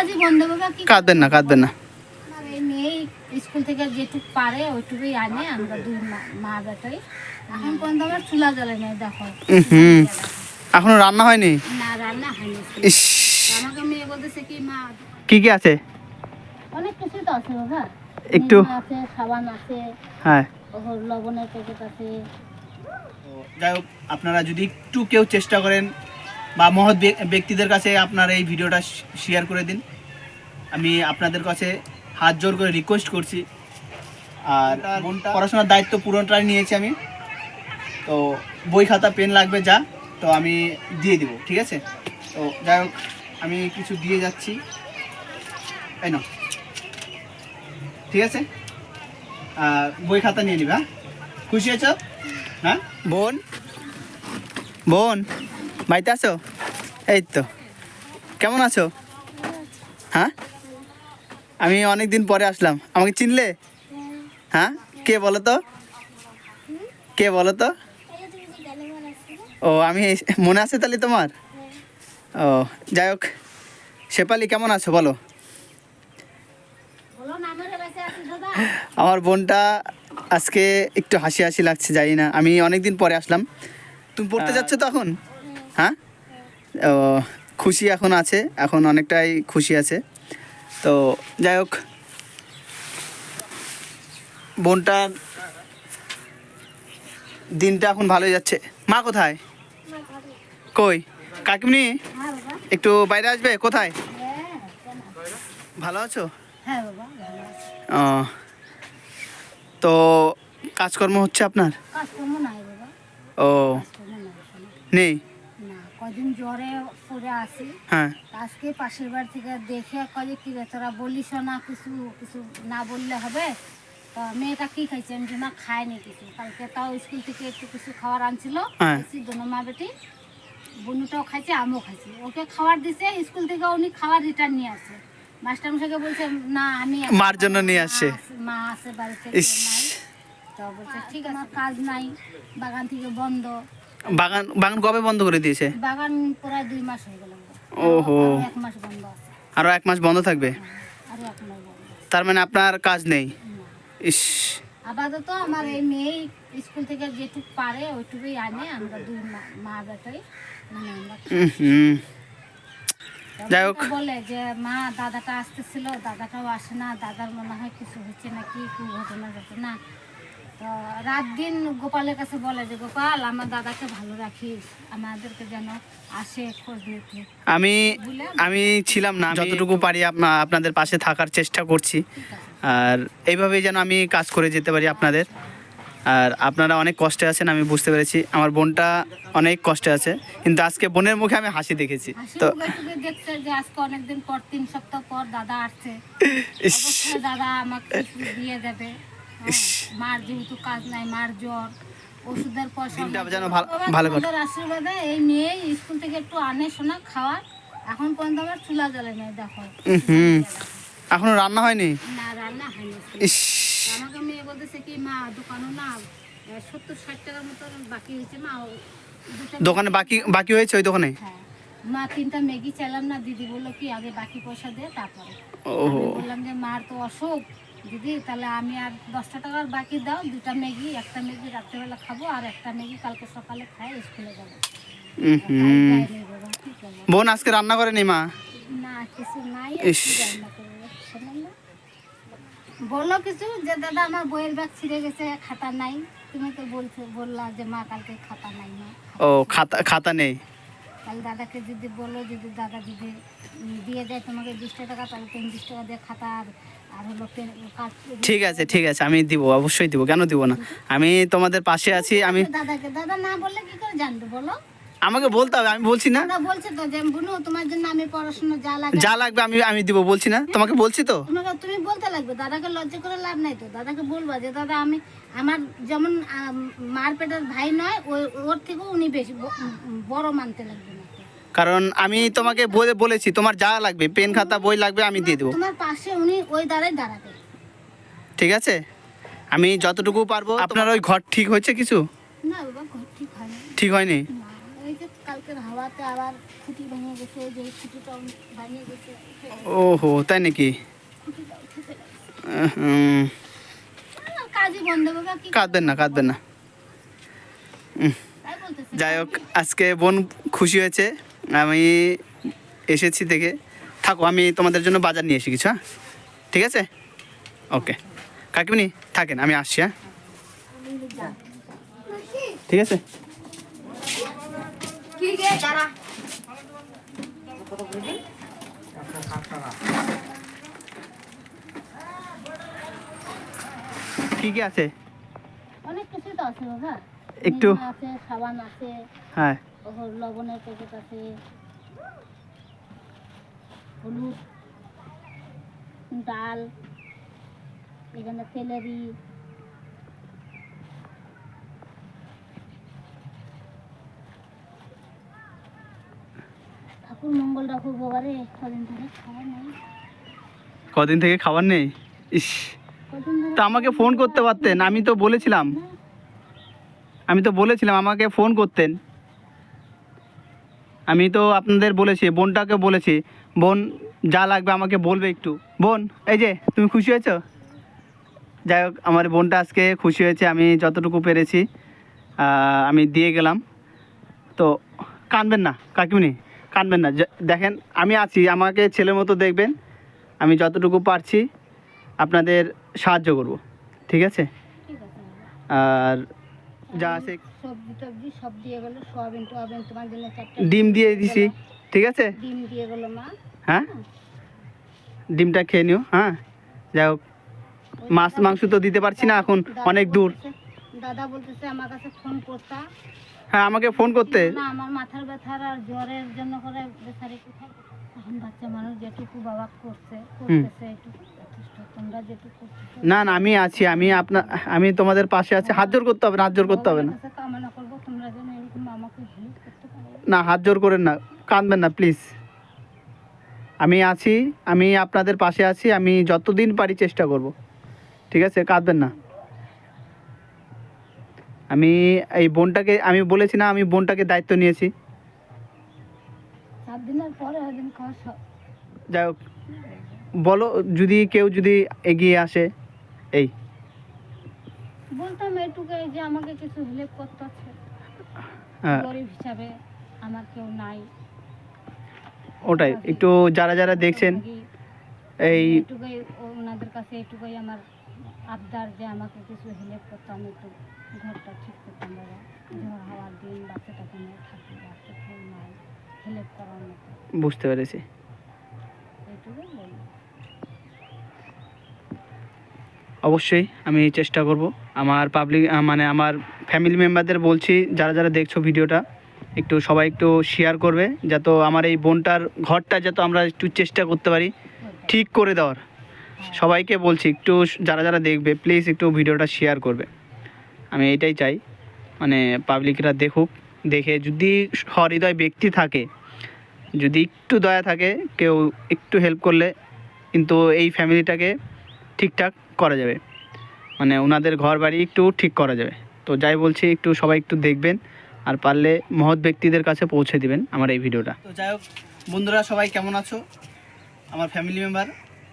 কাজই বন্ধ বাবা কি কাঁদবেন না কাঁদবেন না। আমার এই মেয়ে স্কুল থেকে যেটুক পারে ওইটুকুই আনে আমরা দুই মা- মা বেটাই এখন পর্যন্ত আমার চুলা জ্বলে নেই দেখো। হুম। এখনও রান্না হয়নি? না রান্না হয়নি। ইস। আমাকে মেয়ে বলতেছে কি মা কি কি আছে? অনেক কিছুই তো আছে বাবা। একটু- আছে সাবান আছে হ্যাঁ। ওপর লবণের প্যাকেট আছে। যাই হোক আপনারা যদি একটু কেউ চেষ্টা করেন বা মহৎ ব্যক্তিদের কাছে আপনার এই ভিডিওটা শেয়ার করে দিন। আমি আপনাদের কাছে হাত জোর করে রিকোয়েস্ট করছি। আর পড়াশোনার দায়িত্ব পুরোটাই নিয়েছি আমি। তো বই খাতা পেন লাগবে যা তো আমি দিয়ে দিব ঠিক আছে? তো যাই হোক আমি কিছু দিয়ে যাচ্ছি। এই নাও। ঠিক আছে? আর বই খাতা নিয়ে নিবে হ্যাঁ? খুশি আছো হ্যাঁ? বোন। বোন। বাড়িতে আছো? এই তো কেমন আছো? হ্যাঁ? আমি অনেক দিন পরে আসলাম। আমাকে চিনলে? হ্যাঁ? কে বলো তো? কে বলো তো? ও আমি মনে আছে তাহলে তোমার? ও যাই হোক। শেপালি কেমন আছো? বলো। বলো আমার বোনটা আজকে একটু হাসি হাসি লাগছে জানি না। আমি অনেক দিন পরে আসলাম। তুমি পড়তে যাচ্ছ তো এখন হ্যাঁ? ও খুশি এখন আছে এখন অনেকটাই খুশি আছে। তো যাই হোক। বোনটার দিনটা এখন ভালোই যাচ্ছে। মা কোথায়? কই? কাকিমনি একটু বাইরে আসবে? কোথায়? ভালো আছো? ও তো কাজকর্ম হচ্ছে আপনার? ও নাই? কদিন জ্বরে পড়ে আসি হ্যাঁ। আজকে পাশের বাড়ি থেকে দেখে কয়ে কি রে তোরা বলিস না কিছু কিছু না বললে হবে? তো মেয়েটা কি খাইছে? আমি না খায়নি কিছু। কালকে তাও স্কুল থেকে একটু কিছু খাবার আনছিল। হ্যাঁ। মা বেটি। বনুটাও খাইছে আমিও খাইছি। ওকে খাবার দিছে স্কুল থেকে উনি খাবার রিটার্ন নিয়ে আসছে। মাস্টারমশাইকে বলছে না আমি মার জন্য নিয়ে আসছে। মা আছে- বাড়িতে তো বলছে ঠিক আছে কাজ নাই বাগান থেকে বন্ধ। বাগান বাগান কবে বন্ধ করে দিয়েছে? বাগান প্রায় দুই মাস হয়ে গেল। ওহো। আরও এক মাস বন্ধ আছে। আরও এক মাস বন্ধ থাকবে? আর এক মাস তার মানে আপনার কাজ নেই? ইস। আপাতত আমার এই মেয়ে স্কুল থেকে যেটুক পারে ওইটুকুই আনে আমরা দুই মা- বেটাই। মানে আমরা যাই হোক। বলে যে মা দাদাটা আসতেছিল দাদাটাও আসে না দাদার মনে হয় কিছু হচ্ছে নাকি কি ঘটনা ঘটনা। তো রাত দিন গোপালের কাছে বলে যে গোপাল আমার দাদাকে ভালো রাখিস আমাদেরকে যেন আসে খোঁজ নিতে। আমি আমি ছিলাম না যতটুকু পারি আপনা- আপনাদের পাশে থাকার চেষ্টা করছি। আর এইভাবেই যেন আমি কাজ করে যেতে পারি আপনাদের। আর আপনারা অনেক কষ্টে আছেন আমি বুঝতে পেরেছি। আমার বোনটা অনেক কষ্টে আছে কিন্তু আজকে বোনের মুখে আমি হাসি দেখেছি। তো দেখছে যে আজকে অনেকদিন পর তিন সপ্তাহ পর দাদা আসছে। দাদা আমাকে দিয়ে দেবে। মার যেহেতু কাজ নাই মার জ্বর ওষুধের পয়সা যেন ভালো- করে। আশীর্বাদে এই মেয়ে স্কুল থেকে একটু আনে শোনা খাওয়ার এখন পর্যন্ত আমার চুলা জ্বলে নেই দেখো। হুম। এখনও রান্না হয়নি? না রান্না হয়নি। ইস। আমাকে মেয়ে বলতেছে কি মা দোকানও না সত্তর ষাট টাকার মতো বাকি হয়েছে মা দোকানে বাকি বাকি হয়েছে ওই দোকানে? হ্যাঁ মা তিনটা ম্যাগি চাইলাম না দিদি বলল কি আগে বাকি পয়সা দে তারপরে। বললাম যে মার তো অসুখ দিদি তাহলে আমি আর দশটা টাকার বাকি দাও দুটা ম্যাগি একটা ম্যাগি রাত্রেবেলা খাব আর একটা ম্যাগি কালকে সকালে খাই স্কুলে যাব? বোন আজকে রান্না করেনি মা না কিছু নাই? না? বলল কিছু যে দাদা আমার বইয়ের ব্যাগ ছিঁড়ে গেছে খাতা নাই তুমি তো বলছো বললা যে মা কালকে খাতা নাই ও খাতা খাতা নেই তাহলে দাদাকে যদি বলো যদি দাদা যদি দিয়ে দেয় তোমাকে বিশটা টাকা তাহলে তুমি বিশ টাকা দিয়ে খাতা আর আর হলো কাজ ঠিক আছে ঠিক আছে আমি দিব অবশ্যই দিব কেন দিব না? আমি তোমাদের পাশে আছি আমি দাদাকে দাদা না বললে কি করে জানবে বলো? আমাকে বলতে হবে আমি বলছি না। দাদা বলছে তো যে বুনু তোমার জন্য আমি পড়াশোনা যা লাগে যা লাগবে আমি আমি দিব বলছি না? তোমাকে বলছি তো? তোমাকে তুমি বলতে লাগবে দাদাকে লজ্জা করে লাভ নাই তো। দাদাকে বলবা যে দাদা আমি আমার যেমন আম, মার পেটের ভাই নয় ওর থেকেও উনি বেশি বড় মানতে লাগবে। কারণ আমি তোমাকে বলে বলেছি তোমার যা লাগবে পেন খাতা বই লাগবে আমি দিয়ে দেবো। তোমার পাশে উনি ওই দ্বারাই দাঁড়াবে। ঠিক আছে? আমি যতটুকু পারব আপনার ওই ঘর ঠিক হয়েছে কিছু? না বাবা ঘর ঠিক হয়নি। ঠিক হয়নি? না ওই যে কালকে আজকের হাওয়াতে আবার খুঁটি ভেঙে গেছে যে খুঁটিটা ভেঙে গেছে। ওহো তাই নাকি? কাঁদবেন না কাঁদবেন না। যাই হোক আজকে বোন খুশি হয়েছে। আমি এসেছি দেখে। থাকো আমি তোমাদের জন্য বাজার নিয়ে এসে কিছু হ্যাঁ? ঠিক আছে? ওকে। কাকিমনি থাকেন আমি আসছি হ্যাঁ? ঠিক আছে? কি কী আছে। অনেক কিছুই তো আছে বাবা। একটু- আছে সাবান আছে। হ্যাঁ। লবণের প্যাকেট আছে। হলুদ ডাল এখানে তেলেরি। ঠাকুর বাবারে কদিন নাই। থেকে খাবার নেই? ইস তো আমাকে ফোন করতে পারতেন আমি তো বলেছিলাম। আমি তো বলেছিলাম আমাকে ফোন করতেন। আমি তো আপনাদের বলেছি বোনটাকে বলেছি বোন যা লাগবে আমাকে বলবে একটু। বোন এই যে তুমি খুশি হয়েছো? যাই হোক আমার বোনটা আজকে খুশি হয়েছে আমি যতটুকু পেরেছি আমি দিয়ে গেলাম। তো কানবেন না কাকিমনি কানবেন না। দেখেন আমি আছি আমাকে ছেলের মতো দেখবেন আমি যতটুকু পারছি আপনাদের সাহায্য করব ঠিক আছে। আর যা আছে। সবজি টবজি সব দিয়ে গেল সোয়াবিন টোয়াবিন তোমার জন্য চারটে ডিম দিয়ে দিছি। ঠিক আছে? ডিম দিয়ে গেল মা। হ্যাঁ? ডিমটা খেয়ে নিও হ্যাঁ? যাই হোক মাছ মাংস তো দিতে পারছি না এখন অনেক দূর। দাদা বলতেছে আমার কাছে ফোন করতা। হ্যাঁ আমাকে ফোন করতে। না আমার মাথার ব্যথার আর জ্বরের জন্য করে বেচারি কোথায়? এখন বাচ্চা মানুষ যেটুকু বাবা করছে করতেছে এটুকু। না না আমি আছি আমি আপনার আমি তোমাদের পাশে আছি। হাত জোর করতে হবে না হাত জোর করতে হবে না। না হাত জোর করেন না কাঁদবেন না প্লিজ। আমি আছি আমি আপনাদের পাশে আছি আমি যতদিন পারি চেষ্টা করব। ঠিক আছে কাঁদবেন না। আমি এই বোনটাকে আমি বলেছি না আমি বোনটাকে দায়িত্ব নিয়েছি। যাই হোক। বলো যদি কেউ যদি এগিয়ে আসে এই। বলতাম এটুকু যে আমাকে কিছু হেল্প করতে আছে। হ্যাঁ। গরিব হিসাবে আমার কেউ নাই। ওটাই একটু যারা যারা দেখছেন এই এইটুকুই ওনাদের কাছে এইটুকুই আমার আবদার যে আমাকে কিছু হেল্প করতো আমি একটু ঘরটা ঠিক করতাম বাবা ঝড় হাওয়ার দিন বাচ্চাটাকে নিয়ে থাকি বাচ্চা কেউ নাই হেল্প করার মতো। বুঝতে পেরেছি। এইটুকুই বলি অবশ্যই আমি চেষ্টা করব। আমার পাবলিক মানে আমার ফ্যামিলি মেম্বারদের বলছি, যারা যারা দেখছ ভিডিওটা, একটু সবাই একটু শেয়ার করবে, যাতে আমার এই বোনটার ঘরটা যাতে আমরা একটু চেষ্টা করতে পারি, ঠিক করে দেওয়ার। সবাইকে বলছি, একটু যারা যারা দেখবে প্লিজ একটু ভিডিওটা শেয়ার করবে। আমি এটাই চাই মানে পাবলিকরা দেখুক, দেখে যদি হৃদয় ব্যক্তি থাকে, যদি একটু দয়া থাকে, কেউ একটু হেল্প করলে, কিন্তু এই ফ্যামিলিটাকে ঠিকঠাক করা যাবে। মানে ওনাদের ঘর বাড়ি একটু ঠিক করা যাবে। তো যাই বলছি একটু সবাই একটু দেখবেন আর পারলে মহৎ ব্যক্তিদের কাছে পৌঁছে দিবেন আমার এই ভিডিওটা। তো যাই হোক বন্ধুরা সবাই কেমন আছো? আমার ফ্যামিলি মেম্বার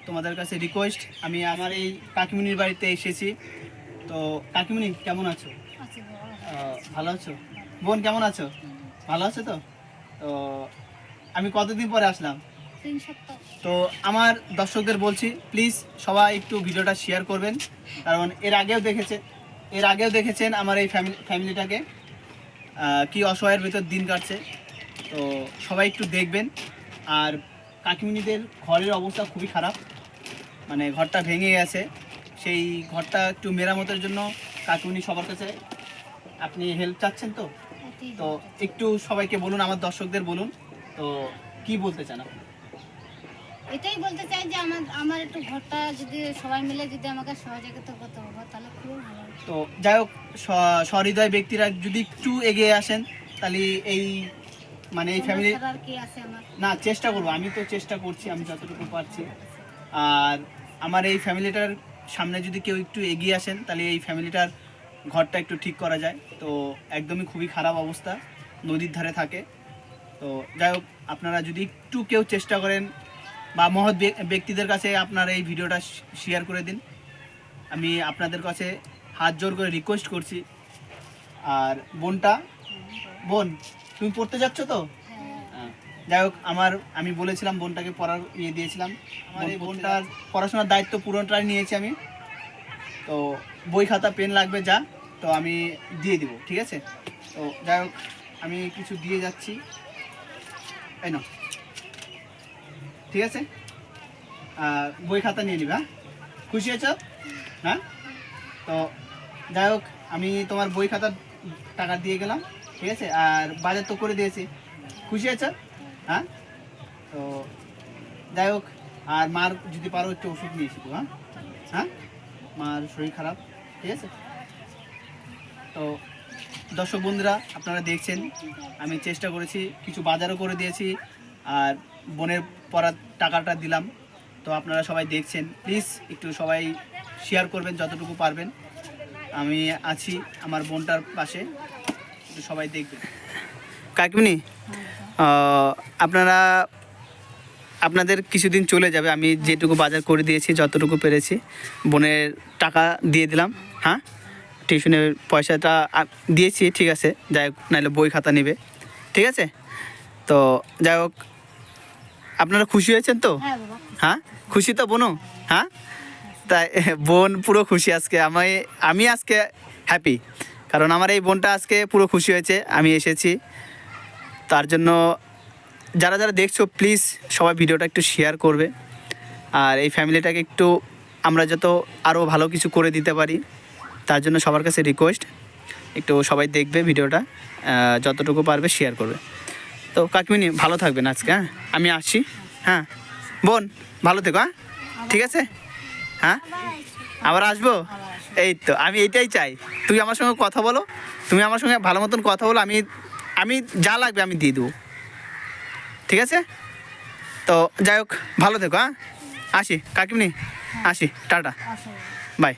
তোমাদের কাছে রিকোয়েস্ট আমি আমার এই কাকিমুনির বাড়িতে এসেছি। তো কাকিমুনি কেমন আছো? ভালো আছো? বোন কেমন আছো? ভালো আছো তো? তো আমি কতদিন পরে আসলাম? তো আমার দর্শকদের বলছি প্লিজ সবাই একটু ভিডিওটা শেয়ার করবেন। কারণ এর আগেও দেখেছে এর আগেও দেখেছেন আমার এই ফ্যামিলি ফ্যামিলিটাকে কি অসহায়ের ভিতর দিন কাটছে। তো সবাই একটু দেখবেন। আর কাকিমিনিদের ঘরের অবস্থা খুবই খারাপ। মানে ঘরটা ভেঙে গেছে। সেই ঘরটা একটু মেরামতের জন্য কাকিমিনি সবার কাছে আপনি হেল্প চাচ্ছেন তো? তো একটু সবাইকে বলুন আমার দর্শকদের বলুন। তো কি বলতে চান আপনি? এটাই বলতে চাই যে আমার আমার একটু ঘরটা যদি সবাই মিলে যদি আমাকে সহযোগিতা করতে পারব তাহলে খুবই ভালো তো যাই হোক সহৃদয় ব্যক্তিরা যদি একটু এগিয়ে আসেন তাহলে এই মানে এই ফ্যামিলি আর কি আছে না চেষ্টা করব। আমি তো চেষ্টা করছি আমি যতটুকু পারছি। আর আমার এই ফ্যামিলিটার সামনে যদি কেউ একটু এগিয়ে আসেন তাহলে এই ফ্যামিলিটার ঘরটা একটু ঠিক করা যায়। তো একদমই খুবই খারাপ অবস্থা নদীর ধারে থাকে। তো যাই হোক আপনারা যদি একটু কেউ চেষ্টা করেন বা মহৎ ব্যক্তিদের কাছে আপনার এই ভিডিওটা শেয়ার করে দিন। আমি আপনাদের কাছে হাত জোর করে রিকোয়েস্ট করছি। আর বোনটা? বোন তুমি পড়তে যাচ্ছ তো? হ্যাঁ। যাই হোক আমার আমি বলেছিলাম বোনটাকে পড়ার ইয়ে দিয়েছিলাম। আমার এই বোনটার পড়াশোনার দায়িত্ব পুরোটাই নিয়েছি আমি। তো বই খাতা পেন লাগবে যা তো আমি দিয়ে দিব ঠিক আছে? তো যাই হোক আমি কিছু দিয়ে যাচ্ছি। এই নাও। ঠিক আছে? বই খাতা নিয়ে নিবে হ্যাঁ? খুশি আছো? হ্যাঁ? তো যাই হোক, আমি তোমার বই খাতার টাকা দিয়ে গেলাম, ঠিক আছে? আর বাজার তো করে দিয়েছি। খুশি আছো? হ্যাঁ? তো যাই হোক, আর মার যদি পারো একটু ওষুধ নিয়ে এসো হ্যাঁ? হ্যাঁ? মার শরীর খারাপ, ঠিক আছে? তো দর্শক বন্ধুরা, আপনারা দেখছেন, আমি চেষ্টা করেছি, কিছু বাজারও করে দিয়েছি, আর বোনের পড়ার টাকাটা দিলাম। তো আপনারা সবাই দেখছেন। প্লিজ একটু সবাই শেয়ার করবেন যতটুকু পারবেন। আমি আছি আমার বোনটার পাশে। একটু সবাই দেখবেন। কাকিমনি আপনারা আপনাদের কিছুদিন চলে যাবে। আমি যেটুকু বাজার করে দিয়েছি, যতটুকু পেরেছি, বোনের টাকা দিয়ে দিলাম। হ্যাঁ? টিউশনের পয়সাটা দিয়েছি, ঠিক আছে। যাই হোক, নাহলে বই খাতা নেবে। ঠিক আছে? তো যাই হোক আপনারা খুশি হয়েছেন তো? হ্যাঁ হ্যাঁ? খুশি তো বোনও? হ্যাঁ? তাই বোন পুরো খুশি আজকে। আমি আমি আজকে হ্যাপি কারণ আমার এই বোনটা আজকে পুরো খুশি হয়েছে। আমি এসেছি। তার জন্য যারা যারা দেখছ প্লিজ সবাই ভিডিওটা একটু শেয়ার করবে। আর এই ফ্যামিলিটাকে একটু আমরা যত আরও ভালো কিছু করে দিতে পারি তার জন্য সবার কাছে রিকোয়েস্ট একটু সবাই দেখবে ভিডিওটা যতটুকু পারবে শেয়ার করবে। তো কাকিমিনি ভালো থাকবেন আজকে হ্যাঁ? আমি আসছি হ্যাঁ? বোন ভালো থেকো হ্যাঁ? ঠিক আছে? হ্যাঁ? আবার আসব? এই তো আমি এইটাই চাই। তুই আমার সঙ্গে কথা বলো তুমি আমার সঙ্গে ভালো মতন কথা বলো আমি আমি যা লাগবে আমি দিয়ে দেবো। ঠিক আছে? তো যাই হোক ভালো থেকো হ্যাঁ? আসি কাকিমনি আসি টাটা। বাই।